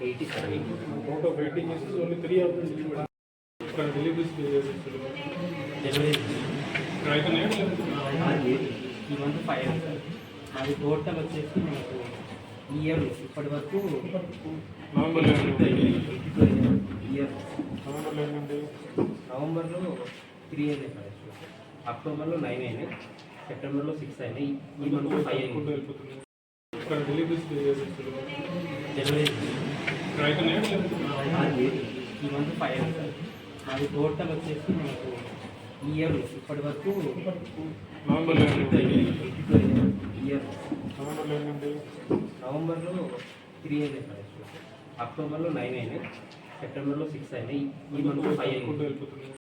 Eighty seven Out of 18 cases, only three of them delivered. ఇక్కడ deliveries చేసేసి delivery రైతునే ఈ month five sir అది total వచ్చేసి మనకు ఈ ఇయర్ ఇప్పటి వరకు నవంబర్ ఇయర్ నవంబర్లో త్రీ అయినాయి అక్టోబర్లో నైన్ అయినాయి. సెప్టెంబర్లో సిక్స్ అయినాయి. ఈ మంత్ ఫైవ్ అయినాయి. ఈ మంత్ ఫైవ్ అయినాయి సార్. అది టోటల్ వచ్చేసి మనకు ఇయర్ ఇప్పటి వరకు నవంబర్ ఇయర్ నవంబర్లో త్రీ అయినాయి సార్ అక్టోబర్లో నైన్ అయినాయి. సెప్టెంబర్లో సిక్స్ అయినాయి. ఈ మంత్ ఫైవ్ ఫుడ్ అయినాయి.